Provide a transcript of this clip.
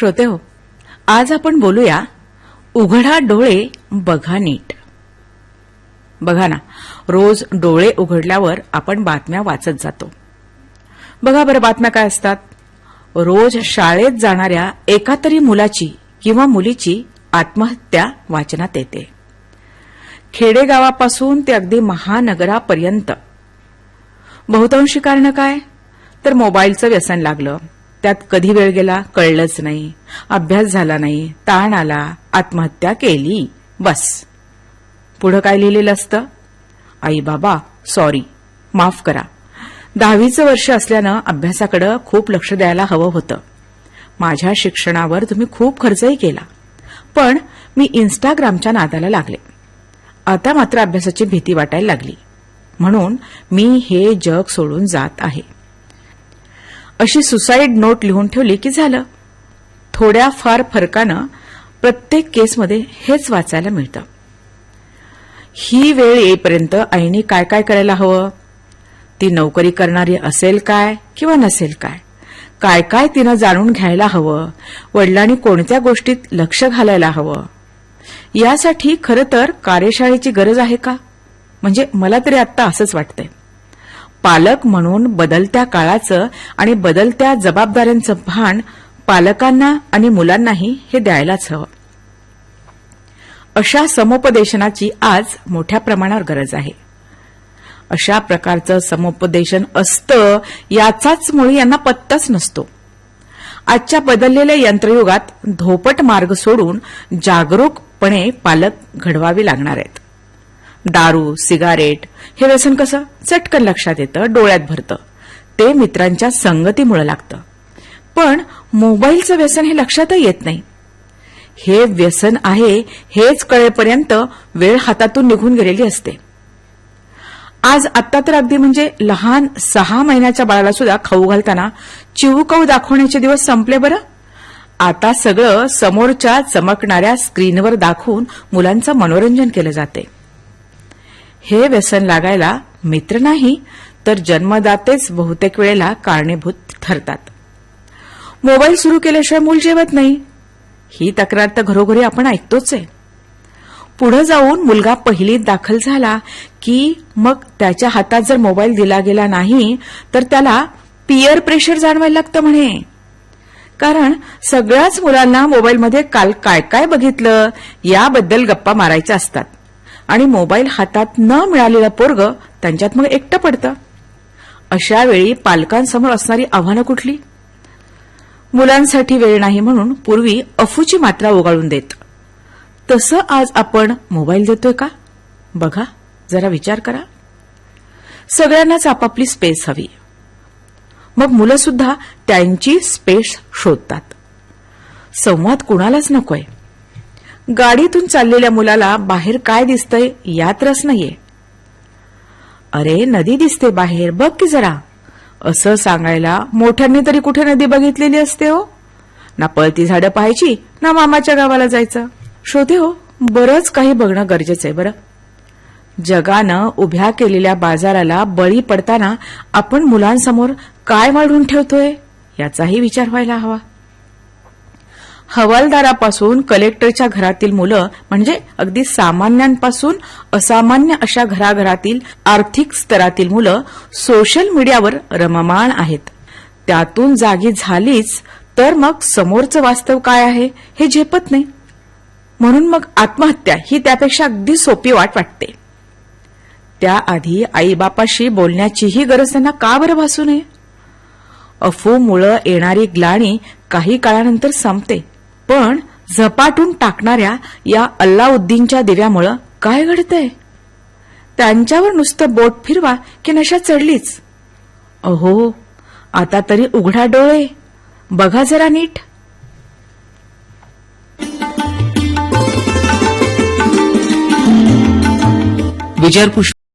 श्रोते हो आज आपण बोलूया उघडा डोळे बघा नीट. बघा ना रोज डोळे उघडल्यावर आपण बातम्या वाचत जातो. बघा बरं बातम्या काय असतात. रोज शाळेत जाणाऱ्या एका तरी मुलाची किंवा मुलीची आत्महत्या वाचनात येते. खेडेगावापासून ते अगदी महानगरापर्यंत. बहुतांशी कारण काय? तर मोबाईलचं व्यसन लागलं. त्यात कधी वेळ गेला कळलंच नाही. अभ्यास झाला नाही. ताण आला. आत्महत्या केली. बस. पुढं काय लिहिलेलं असतं? आई बाबा सॉरी माफ करा. दहावीचं वर्ष असल्यानं अभ्यासाकडं खूप लक्ष द्यायला हवं होतं. माझ्या शिक्षणावर तुम्ही खूप खर्चही केला. पण मी इन्स्टाग्रामच्या नादाला लागले. आता मात्र अभ्यासाची भीती वाटायला लागली. म्हणून मी हे जग सोडून जात आहे. अशी सुसाईड नोट लिहून ठेवली की झालं. थोड्या फार फरकानं प्रत्येक केसमध्ये हेच वाचायला मिळतं. ही वेळ येईपर्यंत आईने काय काय करायला हवं? ती नोकरी करणारी असेल काय किंवा नसेल काय? काय काय तिनं जाणून घ्यायला हवं? वडिलांनी कोणत्या गोष्टीत लक्ष घालायला हवं? यासाठी खरं तर कार्यशाळेची गरज आहे का? म्हणजे मला तरी आत्ता असंच वाटतंय. पालक म्हणून बदलत्या काळाचं आणि बदलत्या जबाबदाऱ्यांचं भान पालकांना आणि मुलांनाही हे द्यायलाच हवं. अशा समुपदेशनाची आज मोठ्या प्रमाणावर गरज आहे. अशा प्रकारचं समुपदेशन असतं याचाच मुळे यांना पत्ताच नसतो. आजच्या बदललेल्या यंत्रयुगात धोपट मार्ग सोडून जागरूकपणे पालक घडवावे लागणार आहेत. दारू सिगारेट हे व्यसन कसं? चटकन लक्षात येतं डोळ्यात भरतं. ते मित्रांच्या संगतीमुळे लागतं. पण मोबाईलचं व्यसन हे लक्षातही येत नाही. हे व्यसन आहे हेच कळेपर्यंत वेळ हातातून निघून गेलेली असते. आज आत्ता तर अगदी म्हणजे लहान सहा महिन्याच्या बाळाला सुद्धा खाऊ घालताना चिवकाऊ दाखवण्याचे दिवस संपले बरं? आता सगळं समोरच्या चमकणाऱ्या स्क्रीनवर दाखवून मुलांचं मनोरंजन केलं जाते. हे व्यसन लागायला मित्र नाही तर जन्मदातेच बहुतेक वेळेला कारणीभूत ठरतात. मोबाईल सुरू केल्याशिवाय मूल जेवत नाही. ही तक्रार तर घरोघरी आपण ऐकतोच आहे. पुढे जाऊन मुलगा पहिलीत दाखल झाला की मग त्याच्या हातात जर मोबाईल दिला गेला नाही तर त्याला पियर प्रेशर जाणवायला लागतं म्हणे. कारण सगळ्याच मुलांना मोबाईलमध्ये काल काय काय बघितलं याबद्दल गप्पा मारायच्या असतात. आणि मोबाईल हातात न मिळालेलं पोरग त्यांच्यात मग एकटं पडतं. अशा वेळी पालकांसमोर असणारी आव्हानं कुठली? मुलांसाठी वेळ नाही म्हणून पूर्वी अफूची मात्रा उगाळून देत. तसं आज आपण मोबाईल देतोय का? बघा जरा विचार करा. सगळ्यांनाच आपापली स्पेस हवी. मग मुलं सुद्धा त्यांची स्पेस शोधतात. संवाद कुणालाच नकोय. गाडीतून चाललेल्या मुलाला बाहेर काय दिसतंय यात रस नाहीये. अरे नदी दिसते बाहेर बघ की जरा. असं सांगायला मोठ्यांनी तरी कुठे नदी बघितलेली असते हो? ना पळती झाडं पाहायची ना मामाच्या गावाला जायचं. शोधे हो बरंच काही बघणं गरजेचं आहे बरं. जगानं उभ्या केलेल्या बाजाराला बळी पडताना आपण मुलांसमोर काय वाढून ठेवतोय? याचाही विचार व्हायला हवा. हवालदारापासून कलेक्टरच्या घरातील मुलं म्हणजे अगदी सामान्यांपासून असामान्य अशा घराघरातील आर्थिक स्तरातील मुलं सोशल मीडियावर रममाण आहेत. त्यातून जागी झालीच तर मग समोरचं वास्तव काय आहे हे झेपत नाही. म्हणून मग आत्महत्या ही त्यापेक्षा अगदी सोपी वाट वाटते. त्याआधी आईबापाशी बोलण्याचीही गरज त्यांना का बरं भासू नये? अफूमुळं येणारी ग्लाणी काही काळानंतर संपते. पण झपाटून टाकणाऱ्या या अल्लाउद्दीनच्या दिव्यामुळं काय घडतंय? त्यांच्यावर नुसतं बोट फिरवा की नशा चढलीच. अहो आता तरी उघडा डोळे. बघा जरा नीट. विचारपुष